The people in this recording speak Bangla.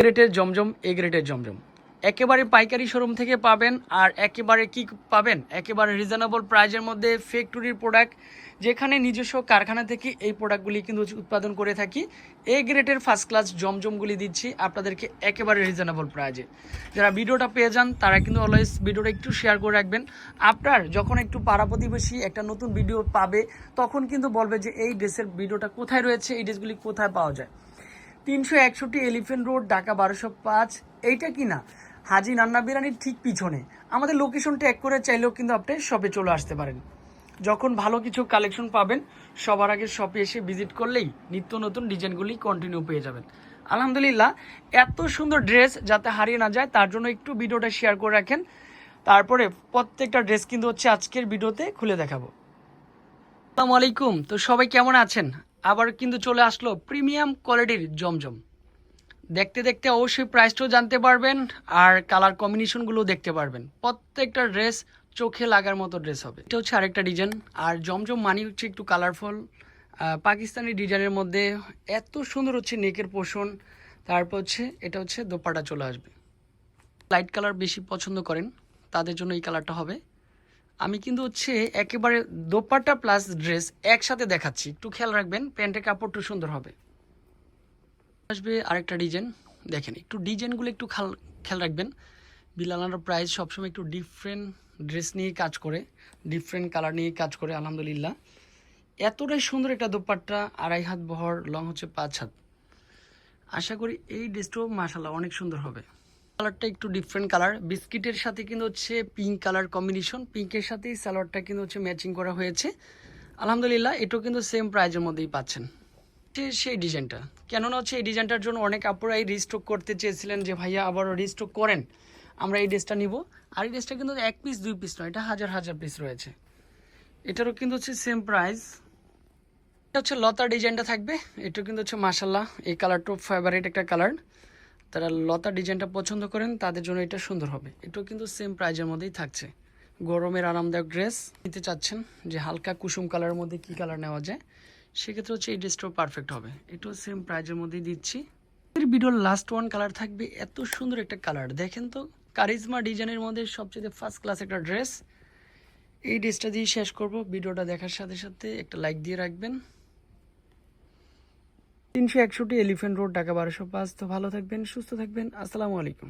গ্রেটের জমজম, এ গ্রেটের জমজম। একেবারে পাইকারি শোরুম থেকে পাবেন আর একেবারে কি পাবেন? একেবারে রিজনেবল প্রাইজের মধ্যে ফ্যাক্টরির প্রোডাক্ট যেখানে নিজস্ব কারখানা থেকে এই প্রোডাক্টগুলি কিন্তু উৎপাদন করে থাকি। এ গ্রেটের ফার্স্ট ক্লাস জমজমগুলি দিচ্ছি আপনাদেরকে একেবারে রিজনেবল প্রাইজে যারা ভিডিওটা পেয়ে যান, তারা কিন্তু অলওয়েজ ভিডিওটা একটু শেয়ার করে রাখবেন। আপনার যখন একটু পাড়া প্রতিবেশী একটা নতুন ভিডিও পাবে, তখন কিন্তু বলবে যে, এই ড্রেসের ভিডিওটা কোথায় রয়েছে? এই ড্রেসগুলি কোথায় পাওয়া যায়? তিনশো একষট্টি এলিফেন্ট রোড, ঢাকা বারোশো পাঁচ। এইটা কি না? হাজি নান্না বিরানির ঠিক পিছনে। আমাদের লোকেশন ট্যাগ করে চাইলেও কিন্তু আপনি শপে চলে আসতে পারেন। যখন ভালো কিছু কালেকশন পাবেন, সবার আগে শপে এসে ভিজিট করলেই নিত্য নতুন ডিজাইনগুলি কন্টিনিউ পেয়ে যাবেন। আলহামদুলিল্লাহ, এত সুন্দর ড্রেস যাতে হারিয়ে না যায়, তার জন্য একটু ভিডিওটা শেয়ার করে রাখেন। তারপরে প্রত্যেকটা ড্রেস কিন্তু হচ্ছে আজকের ভিডিওতে খুলে দেখাবো। আসসালামু আলাইকুম। তো সবাই কেমন আছেন? আবার কিন্তু চলে আসলো প্রিমিয়াম কোয়ালিটির জমজম। দেখতে দেখতে অবশ্যই প্রাইসটাও জানতে পারবেন আর কালার কম্বিনেশনগুলো দেখতে পারবেন। প্রত্যেকটা ড্রেস চোখে লাগার মতো ড্রেস হবে। এটা হচ্ছে আরেকটা ডিজাইন আর জমজম মানি হচ্ছে একটু কালারফুল পাকিস্তানি ডিজাইনের মধ্যে এত সুন্দর হচ্ছে নেকের পোষণ তারপর হচ্ছে, এটা হচ্ছে দোপাটা চলে আসবে। লাইট কালার বেশি পছন্দ করেন, তাদের জন্য এই কালারটা হবে। আমি কিন্তু হচ্ছে একেবারে দোপাট্টা প্লাস ড্রেস একসাথে দেখাচ্ছি। একটু খেয়াল রাখবেন, প্যান্টের কাপড়টা সুন্দর হবে। আসবে আরেকটা ডিজাইন দেখেন, একটু ডিজাইনগুলো একটু খাল খেয়াল রাখবেন। বিলালার প্রাইস সবসময় একটু ডিফারেন্ট ড্রেস নিয়ে কাজ করে ডিফারেন্ট কালার নিয়ে কাজ করে, আলহামদুলিল্লাহ। এতটাই সুন্দর একটা দোপাট্টা, আড়াই হাত বহর লং হচ্ছে পাঁচ হাত। আশা করি এই ড্রেসটাও মাসাল্লাহ অনেক সুন্দর হবে। কালারটা একটু ডিফারেন্ট কালার বিস্কিটের সাথে কিন্তু হচ্ছে পিঙ্ক কালার কম্বিনেশন পিঙ্কের সাথেই সালোয়ারটা কিন্তু হচ্ছে ম্যাচিং করা হয়েছে। আলহামদুলিল্লাহ, এটাও কিন্তু সেম প্রাইজের মধ্যেই পাচ্ছেন। সেই ডিজাইনটা কেননা হচ্ছে এই ডিজাইনটার জন্য অনেক আপুরাই রিস্টক করতে চেয়েছিলেন যে, ভাইয়া, আবারও রিস্টক করেন। আমরা এই ড্রেসটা নিব। আর এই ড্রেসটা কিন্তু এক পিস দুই পিস নয়, এটা হাজার হাজার পিস রয়েছে। এটারও কিন্তু হচ্ছে সেম প্রাইস এটা হচ্ছে লতা ডিজাইনটা থাকবে। এটা কিন্তু হচ্ছে মাসাল্লাহ এই কালারটা ফেভারিট একটা কালার তারা লতা ডিজাইনটা পছন্দ করেন, তাদের জন্য এটা সুন্দর হবে। এটাও কিন্তু সেম প্রাইজের মধ্যেই থাকছে। গরমের আরামদায়ক ড্রেস নিতে চাচ্ছেন যে হালকা কুসুম কালারের মধ্যে কি কালার নেওয়া যায়, সেক্ষেত্রে হচ্ছে এই ড্রেসটাও পারফেক্ট হবে। এটাও সেম প্রাইজের মধ্যেই দিচ্ছি। এর ভিডিওর লাস্ট ওয়ান কালার থাকবে, এত সুন্দর একটা কালার দেখেন তো কারিজমা ডিজাইনের মধ্যে সবচেয়ে ফার্স্ট ক্লাস একটা ড্রেস এই ড্রেসটা দিয়ে শেষ করব। ভিডিওটা দেখার সাথে সাথে একটা লাইক দিয়ে রাখবেন। তিনশো একষট্টি এলিফেন্ট রোড ঢাকা বারোশো পাঁচ। তো ভালো থাকবেন সুস্থ থাকবেন। আসসালামু আলাইকুম।